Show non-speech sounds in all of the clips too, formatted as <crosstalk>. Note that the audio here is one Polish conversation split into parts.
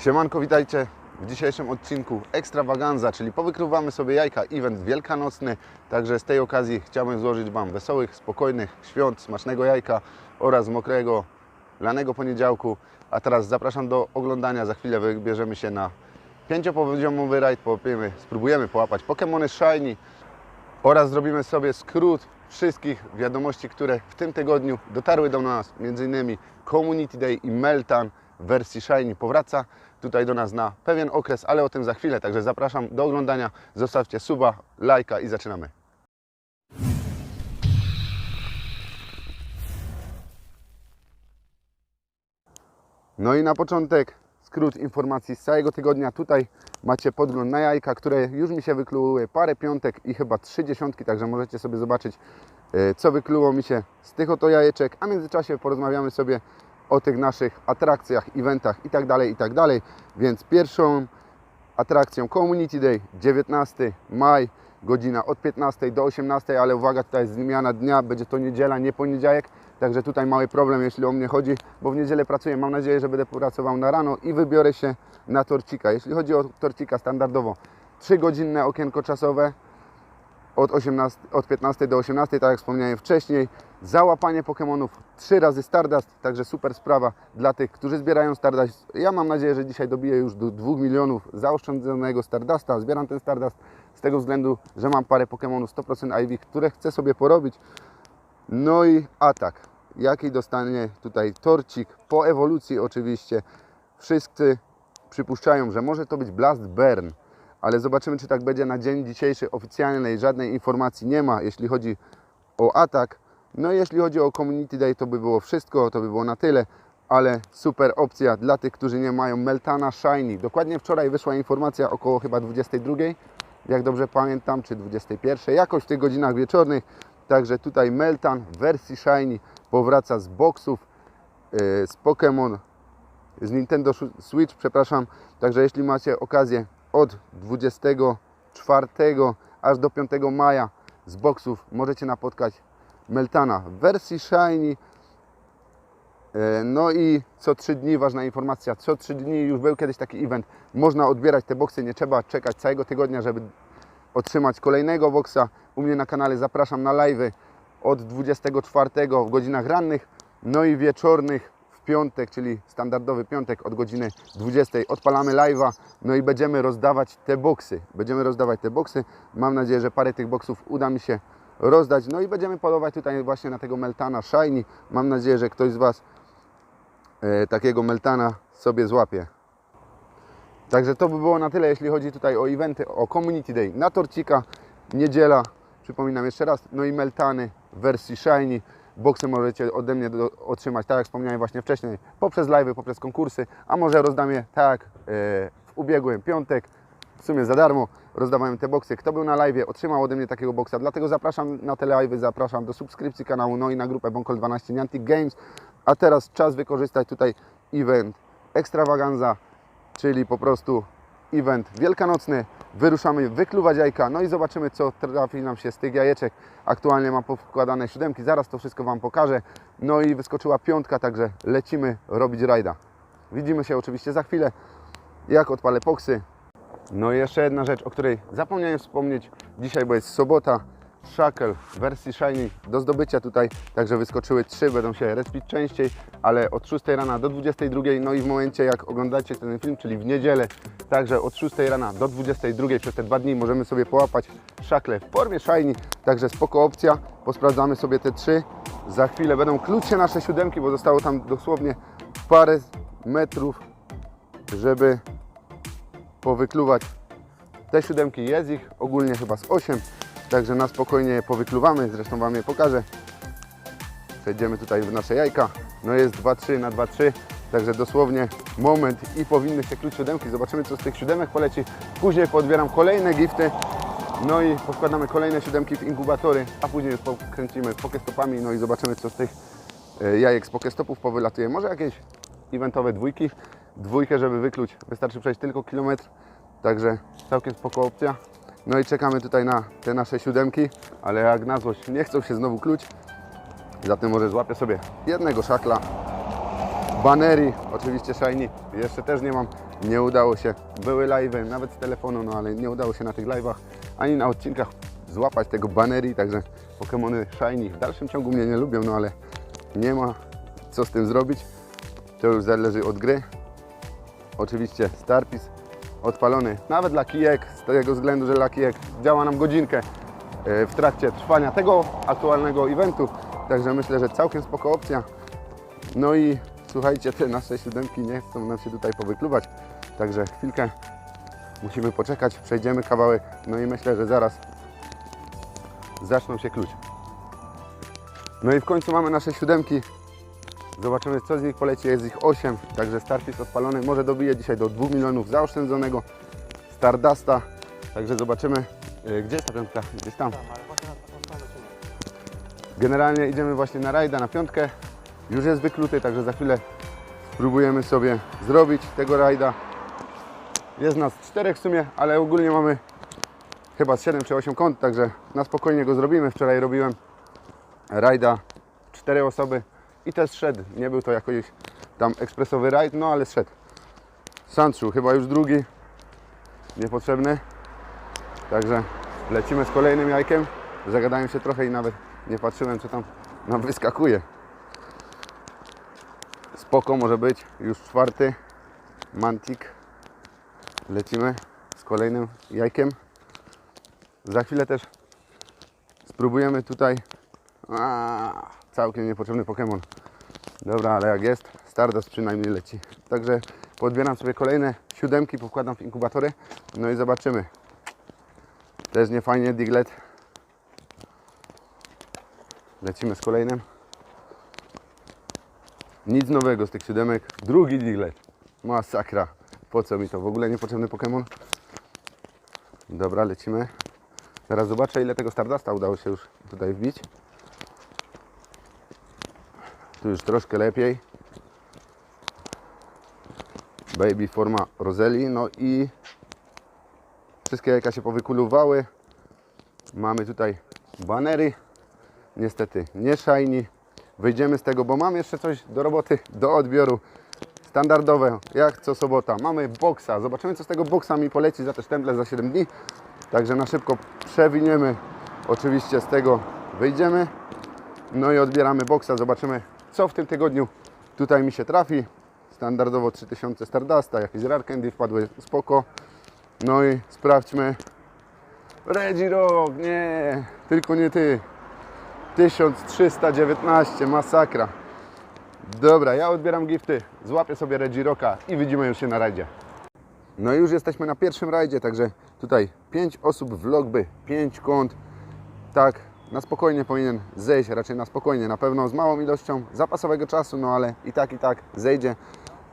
Siemanko, witajcie w dzisiejszym odcinku Ekstrawaganza, czyli powykluwamy sobie jajka, event wielkanocny. Także z tej okazji chciałbym złożyć Wam wesołych, spokojnych świąt, smacznego jajka oraz mokrego, lanego poniedziałku. A teraz zapraszam do oglądania. Za chwilę wybierzemy się na pięciopoziomowy rajd, połapiemy, spróbujemy połapać Pokémony Shiny oraz zrobimy sobie skrót wszystkich wiadomości, które w tym tygodniu dotarły do nas, m.in. Community Day i Meltan wersji Shiny powraca tutaj do nas na pewien okres, ale o tym za chwilę, także zapraszam do oglądania, zostawcie suba, lajka i zaczynamy. No i na początek skrót informacji z całego tygodnia. Tutaj macie podgląd na jajka, które już mi się wykluły, parę piątek i chyba trzy dziesiątki, także możecie sobie zobaczyć, e, co wykluło mi się z tych oto jajeczek, a w międzyczasie porozmawiamy sobie o tych naszych atrakcjach, eventach i tak dalej, i tak. Więc pierwszą atrakcją Community Day 19 maj, godzina od 15 do 18, ale uwaga, tutaj jest zmiana dnia, będzie to niedziela, nie poniedziałek, także tutaj mały problem, jeśli o mnie chodzi, bo w niedzielę pracuję, mam nadzieję, że będę pracował na rano i wybiorę się na torcika. Jeśli chodzi o torcika standardowo, 3-godzinne okienko czasowe, od, 18, od 15 do 18, tak jak wspomniałem wcześniej. Załapanie Pokémonów 3 razy Stardust, także super sprawa dla tych, którzy zbierają Stardust. Ja mam nadzieję, że dzisiaj dobiję już do 2 milionów zaoszczędzonego Stardusta. Zbieram ten Stardust z tego względu, że mam parę Pokémonów 100% IV, które chcę sobie porobić. No i atak. Jaki dostanie tutaj torcik po ewolucji oczywiście. Wszyscy przypuszczają, że może to być Blast Burn ale zobaczymy, czy tak będzie na dzień dzisiejszy. Oficjalnej żadnej informacji nie ma, jeśli chodzi o atak. No i jeśli chodzi o Community Day, to by było wszystko, to by było na tyle, ale super opcja dla tych, którzy nie mają Meltana Shiny. Dokładnie wczoraj wyszła informacja około chyba 22, jak dobrze pamiętam, czy 21, jakoś w tych godzinach wieczornych. Także tutaj Meltan w wersji Shiny powraca z boxów, yy, z Pokémon z Nintendo Switch, przepraszam. Także jeśli macie okazję od 24 aż do 5 maja z boxów możecie napotkać Meltana w wersji Shiny. E, No i co 3 dni, ważna informacja, co 3 dni już był kiedyś taki event, można odbierać te boxy, nie trzeba czekać całego tygodnia, żeby otrzymać kolejnego boxa. U mnie na kanale zapraszam na live'y od 24 w godzinach rannych, no i wieczornych piątek, czyli standardowy piątek od godziny 20 odpalamy live'a, no i będziemy rozdawać te boxy. Będziemy rozdawać te boxy. Mam nadzieję, że parę tych boxów uda mi się rozdać. No i będziemy polować tutaj właśnie na tego Meltana Shiny. Mam nadzieję, że ktoś z Was e, takiego Meltana sobie złapie. Także to by było na tyle, jeśli chodzi tutaj o eventy, o Community Day na torcika, niedziela, przypominam jeszcze raz, no i Meltany w wersji Shiny. Boksy możecie ode mnie do, otrzymać, tak jak wspomniałem właśnie wcześniej, poprzez live'y, poprzez konkursy, a może rozdam je tak e, w ubiegłym piątek, w sumie za darmo rozdawałem te boksy. Kto był na live'ie, otrzymał ode mnie takiego boksa, dlatego zapraszam na te live'y, zapraszam do subskrypcji kanału, no i na grupę Bonkol 12 Niantic Games. A teraz czas wykorzystać tutaj event Extravaganza, czyli po prostu event wielkanocny. Wyruszamy wykluwać jajka, no i zobaczymy, co trafi nam się z tych jajeczek. Aktualnie mam powkładane siódemki, zaraz to wszystko Wam pokażę. No i wyskoczyła piątka, także lecimy robić rajda. Widzimy się oczywiście za chwilę, jak odpalę poksy. No i jeszcze jedna rzecz, o której zapomniałem wspomnieć dzisiaj, bo jest sobota. Shackle w wersji Shiny do zdobycia tutaj, także wyskoczyły trzy, będą się respić częściej, ale od 6 rana do 22, no i w momencie jak oglądacie ten film, czyli w niedzielę, także od 6 rana do 22 przez te dwa dni możemy sobie połapać Shackle w formie Shiny, także spoko opcja, posprawdzamy sobie te trzy, za chwilę będą się nasze siódemki, bo zostało tam dosłownie parę metrów, żeby powykluwać te siódemki. Jest ich ogólnie chyba z 8, także na spokojnie je powykluwamy, zresztą Wam je pokażę. Przejdziemy tutaj w nasze jajka. No jest 2-3 na 2-3, także dosłownie moment i powinny się kluć siódemki. Zobaczymy co z tych siódemek poleci. Później podbieram kolejne gifty, no i podkładamy kolejne siódemki w inkubatory, a później już pokręcimy pokestopami, no i zobaczymy co z tych e, jajek z pokestopów powylatuje. Może jakieś eventowe dwójki. Dwójkę, żeby wykluć, wystarczy przejść tylko kilometr. Także całkiem spoko opcja. No i czekamy tutaj na te nasze siódemki, ale jak na złość nie chcą się znowu kluć. Zatem może złapię sobie jednego szakla. banery, oczywiście shiny, jeszcze też nie mam, nie udało się, były live'y, nawet z telefonu, no ale nie udało się na tych live'ach, ani na odcinkach złapać tego banery, także Pokémony shiny w dalszym ciągu mnie nie lubią, no ale nie ma co z tym zrobić, to już zależy od gry. Oczywiście Starpis odpalony, nawet dla kijek, z tego względu, że dla kijek działa nam godzinkę e, w trakcie trwania tego aktualnego eventu, także myślę, że całkiem spoko opcja. No i słuchajcie, te nasze siódemki nie chcą nam się tutaj powykluwać, także chwilkę musimy poczekać, przejdziemy kawałek, no i myślę, że zaraz zaczną się kluć. No i w końcu mamy nasze siódemki. Zobaczymy co z nich poleci, jest ich 8, także Starfist odpalony, może dobije dzisiaj do 2 milionów zaoszczędzonego Stardusta, także zobaczymy, e, gdzie jest ta piątka, gdzieś tam. Generalnie idziemy właśnie na rajda, na piątkę, już jest wykluty, także za chwilę spróbujemy sobie zrobić tego rajda. Jest nas czterech w sumie, ale ogólnie mamy chyba z 7 czy 8 kont, także na spokojnie go zrobimy. Wczoraj robiłem rajda cztery osoby i też szedł. Nie był to jakiś tam ekspresowy rajd, no ale szedł. Sanchu chyba już drugi, niepotrzebny. Także lecimy z kolejnym jajkiem. Zagadałem się trochę i nawet nie patrzyłem, co tam nam wyskakuje. Spoko może być, już czwarty mantik. Lecimy z kolejnym jajkiem. Za chwilę też spróbujemy tutaj. A, całkiem niepotrzebny Pokémon. Dobra, ale jak jest, Stardust przynajmniej leci. Także podbieram sobie kolejne siódemki, pokładam w inkubatory. No i zobaczymy. Też nie fajnie, Diglett. Lecimy z kolejnym. Nic nowego z tych siódemek. Drugi Diglett. Masakra. Po co mi to? W ogóle niepotrzebny Pokémon. Dobra, lecimy. Teraz zobaczę ile tego Stardusta udało się już tutaj wbić. Tu już troszkę lepiej. Baby forma Roseli. No i wszystkie jajka się powykuluwały. Mamy tutaj banery. Niestety nie shiny. Wyjdziemy z tego, bo mam jeszcze coś do roboty, do odbioru. Standardowe, jak co sobota. Mamy boksa. Zobaczymy, co z tego boksa mi poleci za te sztemple za 7 dni. Także na szybko przewiniemy. Oczywiście z tego wyjdziemy. No i odbieramy boksa. Zobaczymy, co w tym tygodniu tutaj mi się trafi. Standardowo 3000 Stardusta, jakieś Rare Candy wpadły spoko. No i sprawdźmy. Reggie nie, tylko nie ty. 1319, masakra. Dobra, ja odbieram gifty, złapię sobie Reggie Rocka i widzimy już się na rajdzie. No i już jesteśmy na pierwszym rajdzie, także tutaj 5 osób w logby, 5 kont. Tak, na spokojnie powinien zejść, raczej na spokojnie, na pewno z małą ilością zapasowego czasu, no ale i tak, i tak zejdzie.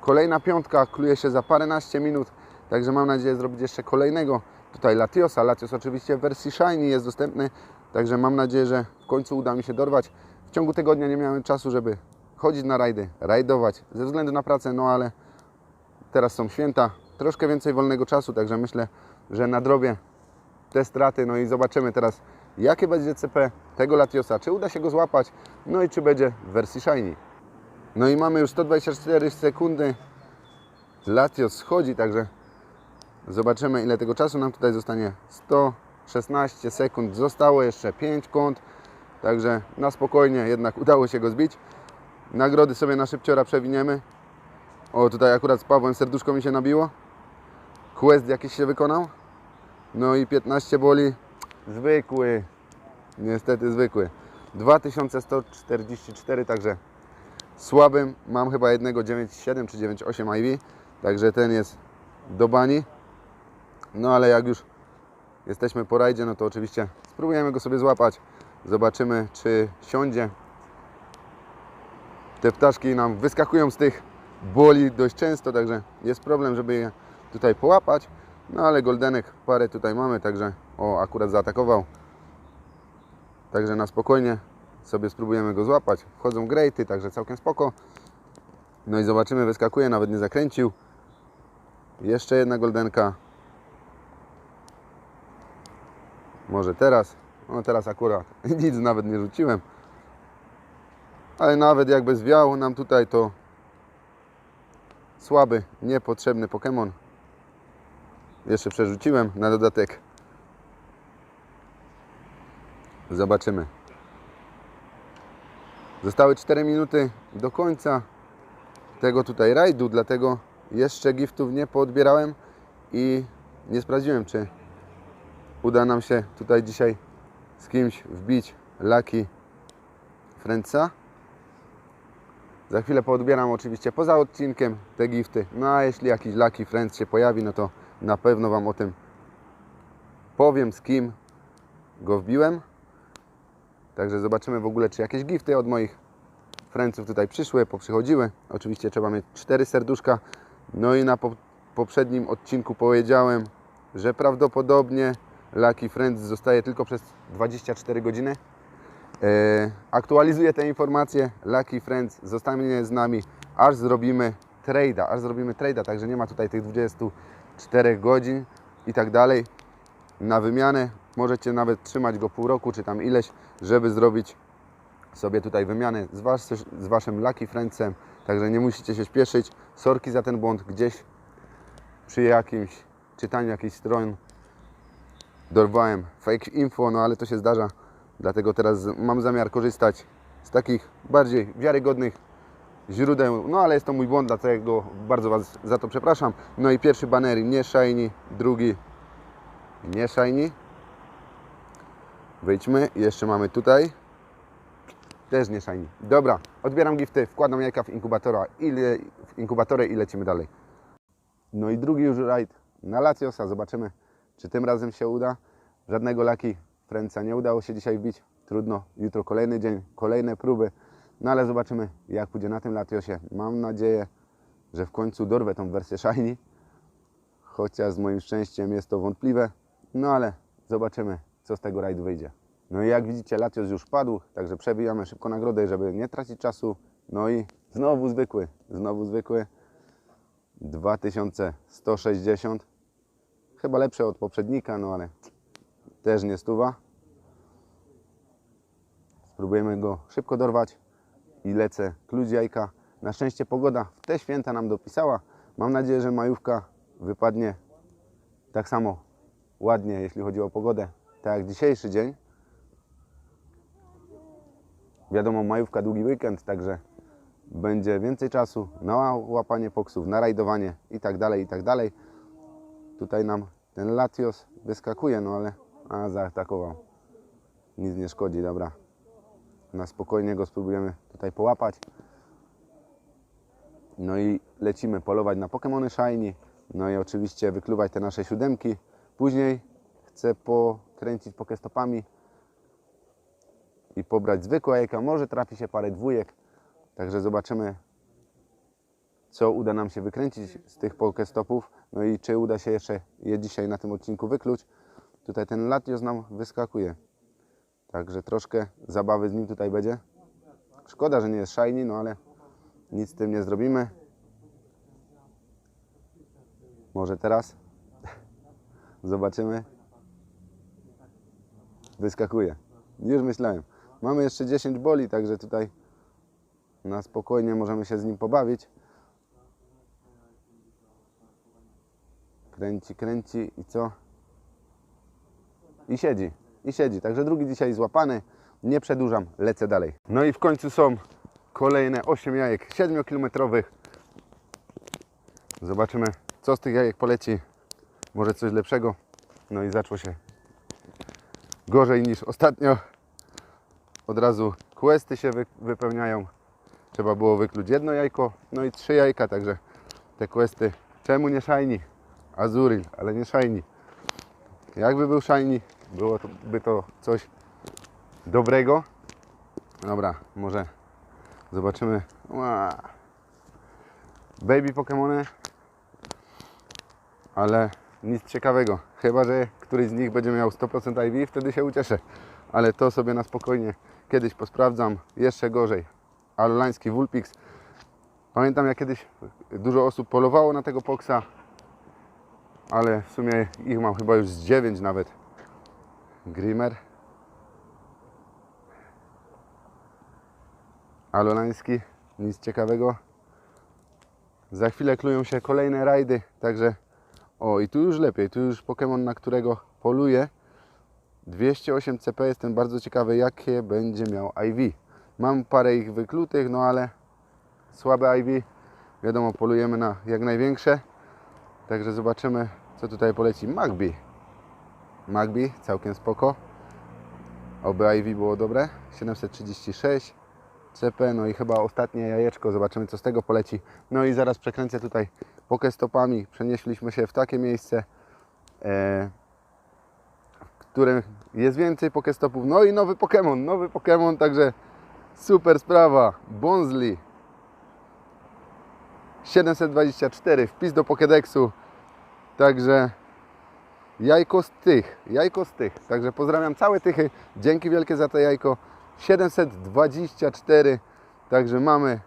Kolejna piątka kluje się za paręnaście minut, także mam nadzieję zrobić jeszcze kolejnego. Tutaj Latiosa, Latios oczywiście w wersji Shiny jest dostępny, także mam nadzieję, że w końcu uda mi się dorwać. W ciągu tygodnia nie miałem czasu, żeby chodzić na rajdy, rajdować ze względu na pracę, no ale teraz są święta, troszkę więcej wolnego czasu, także myślę, że nadrobię te straty, no i zobaczymy teraz jakie będzie CP tego Latiosa, czy uda się go złapać, no i czy będzie w wersji Shiny. No i mamy już 124 sekundy, Latios schodzi, także zobaczymy ile tego czasu nam tutaj zostanie. 116 sekund, zostało jeszcze 5 kąt, także na spokojnie jednak <laughs> udało się go zbić. Nagrody sobie na szybciora przewiniemy. O, tutaj akurat z Pawłem serduszko mi się nabiło. Quest jakiś się wykonał. No i 15 boli. Zwykły. Niestety zwykły. 2144, także słabym. Mam chyba jednego 9,7 czy 9,8 IV. Także ten jest do bani. No ale jak już jesteśmy po rajdzie, no to oczywiście spróbujemy go sobie złapać. Zobaczymy, czy siądzie. Te ptaszki nam wyskakują z tych boli dość często, także jest problem, żeby je tutaj połapać. No ale goldenek parę tutaj mamy, także o, akurat zaatakował. Także na spokojnie sobie spróbujemy go złapać. Wchodzą grejty, także całkiem spoko. No i zobaczymy, wyskakuje, nawet nie zakręcił. Jeszcze jedna goldenka. Może teraz. No teraz akurat <laughs> nic nawet nie rzuciłem. Ale nawet jakby zwiało nam tutaj, to słaby, niepotrzebny Pokémon. Jeszcze przerzuciłem na dodatek. Zobaczymy. Zostały 4 minuty do końca tego tutaj rajdu, dlatego jeszcze giftów nie poodbierałem i nie sprawdziłem, czy uda nam się tutaj dzisiaj z kimś wbić Lucky Friendsa. Za chwilę poodbieram oczywiście poza odcinkiem te gifty. No a jeśli jakiś Lucky Friends się pojawi, no to na pewno Wam o tym powiem, z kim go wbiłem. Także zobaczymy w ogóle, czy jakieś gifty od moich friendsów tutaj przyszły, poprzychodziły. Oczywiście trzeba mieć cztery serduszka. No i na po poprzednim odcinku powiedziałem, że prawdopodobnie Lucky Friends zostaje tylko przez 24 godziny. E, aktualizuję te informacje. Lucky Friends zostanie z nami, aż zrobimy trade'a, aż zrobimy trade'a, także nie ma tutaj tych 24 godzin i tak dalej na wymianę. Możecie nawet trzymać go pół roku, czy tam ileś, żeby zrobić sobie tutaj wymianę z, was, z Waszym Lucky Friendsem. Także nie musicie się śpieszyć. Sorki za ten błąd gdzieś przy jakimś czytaniu jakichś stron dorwałem fake info, no ale to się zdarza. Dlatego teraz mam zamiar korzystać z takich bardziej wiarygodnych źródeł. No ale jest to mój błąd, dlatego bardzo Was za to przepraszam. No i pierwszy baner nie shiny, drugi nie shiny. Wyjdźmy. Jeszcze mamy tutaj. Też nie shiny. Dobra, odbieram gifty, wkładam jajka w inkubatora i le, w inkubatorę i lecimy dalej. No i drugi już rajd na Laciosa. Zobaczymy, czy tym razem się uda. Żadnego Lucky Friendsa nie udało się dzisiaj wbić. Trudno, jutro kolejny dzień, kolejne próby. No ale zobaczymy, jak pójdzie na tym Latiosie. Mam nadzieję, że w końcu dorwę tą wersję Shiny. Chociaż z moim szczęściem jest to wątpliwe. No ale zobaczymy, co z tego rajdu wyjdzie. No i jak widzicie, Latios już padł, także przewijamy szybko nagrodę, żeby nie tracić czasu. No i znowu zwykły, znowu zwykły. 2160. Chyba lepsze od poprzednika, no ale też nie stuwa. Spróbujemy go szybko dorwać i lecę klucz jajka. Na szczęście pogoda w te święta nam dopisała. Mam nadzieję, że majówka wypadnie tak samo ładnie, jeśli chodzi o pogodę, tak jak dzisiejszy dzień. Wiadomo, majówka długi weekend, także będzie więcej czasu na łapanie poksów, na rajdowanie i tak dalej, i tak dalej. Tutaj nam ten Latios wyskakuje, no ale a, zaatakował. Nic nie szkodzi, dobra. Na spokojnie go spróbujemy tutaj połapać. No i lecimy polować na Pokémony Shiny. No i oczywiście wykluwać te nasze siódemki. Później chcę pokręcić pokestopami i pobrać zwykłe jajka. Może trafi się parę dwójek. Także zobaczymy, co uda nam się wykręcić z tych pokestopów. No i czy uda się jeszcze je dzisiaj na tym odcinku wykluć. Tutaj ten Latios nam wyskakuje. Także troszkę zabawy z nim tutaj będzie. Szkoda, że nie jest shiny, no ale nic z tym nie zrobimy. Może teraz? <laughs> Zobaczymy. Wyskakuje. Już myślałem. Mamy jeszcze 10 boli, także tutaj na spokojnie możemy się z nim pobawić. Kręci, kręci i co? I siedzi, i siedzi. Także drugi dzisiaj złapany. Nie przedłużam, lecę dalej. No i w końcu są kolejne 8 jajek 7-kilometrowych. Zobaczymy, co z tych jajek poleci. Może coś lepszego. No i zaczło się gorzej niż ostatnio. Od razu questy się wy, wypełniają. Trzeba było wykluć jedno jajko, no i trzy jajka, także te questy. Czemu nie shiny? Azuril, ale nie shiny. Jakby był shiny, byłoby to coś dobrego. Dobra, może zobaczymy. Baby Pokémony, ale nic ciekawego. Chyba, że któryś z nich będzie miał 100% IV, wtedy się ucieszę. Ale to sobie na spokojnie kiedyś posprawdzam. Jeszcze gorzej. Alolański Vulpix. Pamiętam jak kiedyś dużo osób polowało na tego poksa, ale w sumie ich mam chyba już z 9 nawet. Grimer. Alolański, nic ciekawego. Za chwilę klują się kolejne rajdy, także o i tu już lepiej, tu już Pokémon, na którego poluję. 208 CP, jestem bardzo ciekawy jakie będzie miał IV. Mam parę ich wyklutych, no ale słabe IV. Wiadomo, polujemy na jak największe. Także zobaczymy, co tutaj poleci. Magby. Magby, całkiem spoko. Oby IV było dobre. 736 CP, no i chyba ostatnie jajeczko. Zobaczymy, co z tego poleci. No i zaraz przekręcę tutaj pokestopami. Przenieśliśmy się w takie miejsce, e, w którym jest więcej pokestopów. No i nowy Pokémon, nowy Pokémon, także super sprawa. Bonsley. 724, wpis do Pokédexu. Także jajko z tych, jajko z tych. Także pozdrawiam całe tychy. Dzięki wielkie za to jajko. 724. Także mamy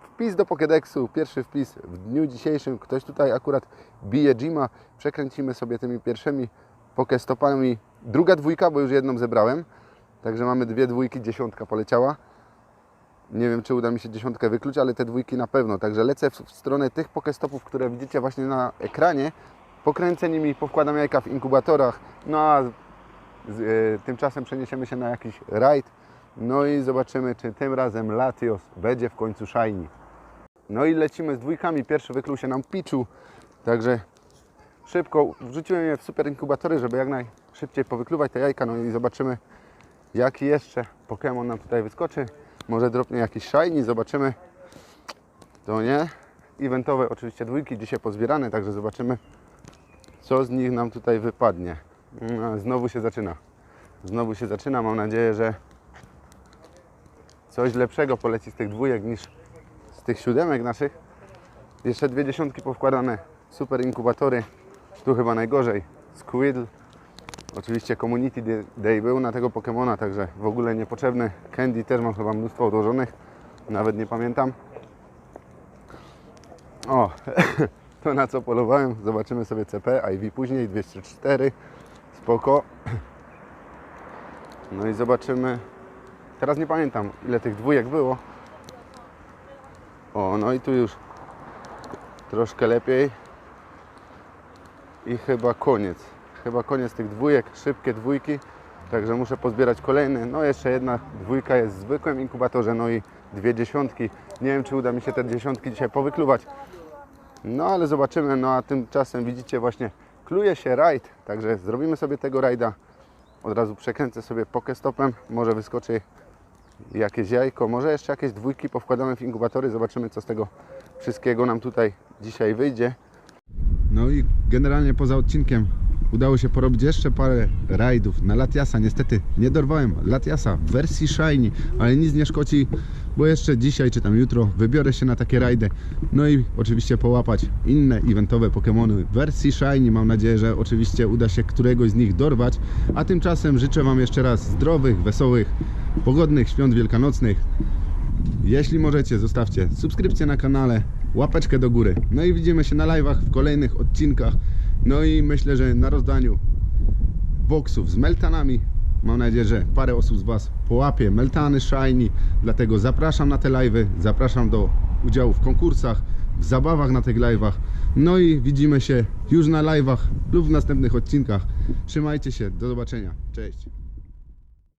wpis do Pokédexu. Pierwszy wpis w dniu dzisiejszym. Ktoś tutaj akurat bije Jima. Przekręcimy sobie tymi pierwszymi Pokestopami. Druga dwójka, bo już jedną zebrałem. Także mamy dwie dwójki, dziesiątka poleciała. Nie wiem, czy uda mi się dziesiątkę wykluć, ale te dwójki na pewno. Także lecę w stronę tych pokestopów, które widzicie właśnie na ekranie. Pokręcę nimi, powkładam jajka w inkubatorach. No a z, e, tymczasem przeniesiemy się na jakiś rajd. No i zobaczymy, czy tym razem Latios będzie w końcu shiny. No i lecimy z dwójkami. Pierwszy wykluł się nam Pichu. Także szybko wrzuciłem je w super inkubatory, żeby jak najszybciej powykluwać te jajka. No i zobaczymy, jaki jeszcze Pokémon nam tutaj wyskoczy. Może dropnie jakiś shiny, zobaczymy. To nie. Eventowe oczywiście dwójki dzisiaj pozbierane, także zobaczymy, co z nich nam tutaj wypadnie. Mm, Znowu się zaczyna. Znowu się zaczyna. Mam nadzieję, że coś lepszego poleci z tych dwójek niż z tych siódemek naszych. Jeszcze dwie dziesiątki powkładane. Super inkubatory. Tu chyba najgorzej. Squidl. Oczywiście Community Day- był na tego Pokemona, także w ogóle niepotrzebny. Candy też mam chyba mnóstwo odłożonych. Nawet nie pamiętam. O, <laughs> to na co polowałem. Zobaczymy sobie CP, IV później, 204. Spoko. No i zobaczymy. Teraz nie pamiętam ile tych dwójek było. O, no i tu już troszkę lepiej. I chyba koniec. Chyba koniec tych dwójek, szybkie dwójki. Także muszę pozbierać kolejne. No jeszcze jedna dwójka jest w zwykłym inkubatorze, no i dwie dziesiątki. Nie wiem czy uda mi się te dziesiątki dzisiaj powykluwać. No ale zobaczymy. No a tymczasem widzicie właśnie kluje się rajd. Także zrobimy sobie tego rajda. Od razu przekręcę sobie pokestopem. Może wyskoczy jakieś jajko. Może jeszcze jakieś dwójki powkładamy w inkubatory. Zobaczymy co z tego wszystkiego nam tutaj dzisiaj wyjdzie. No i generalnie poza odcinkiem udało się porobić jeszcze parę rajdów na Latiasa. Niestety nie dorwałem Latiasa w wersji Shiny, ale nic nie szkodzi, bo jeszcze dzisiaj czy tam jutro wybiorę się na takie rajdy. No i oczywiście połapać inne eventowe Pokémony w wersji Shiny. Mam nadzieję, że oczywiście uda się któregoś z nich dorwać. A tymczasem życzę Wam jeszcze raz zdrowych, wesołych, pogodnych świąt wielkanocnych. Jeśli możecie, zostawcie subskrypcję na kanale, łapeczkę do góry. No i widzimy się na live'ach w kolejnych odcinkach. No i myślę, że na rozdaniu boksów z meltanami. Mam nadzieję, że parę osób z Was połapie meltany shiny. Dlatego zapraszam na te live'y, zapraszam do udziału w konkursach, w zabawach na tych live'ach. No i widzimy się już na live'ach lub w następnych odcinkach. Trzymajcie się, do zobaczenia. Cześć.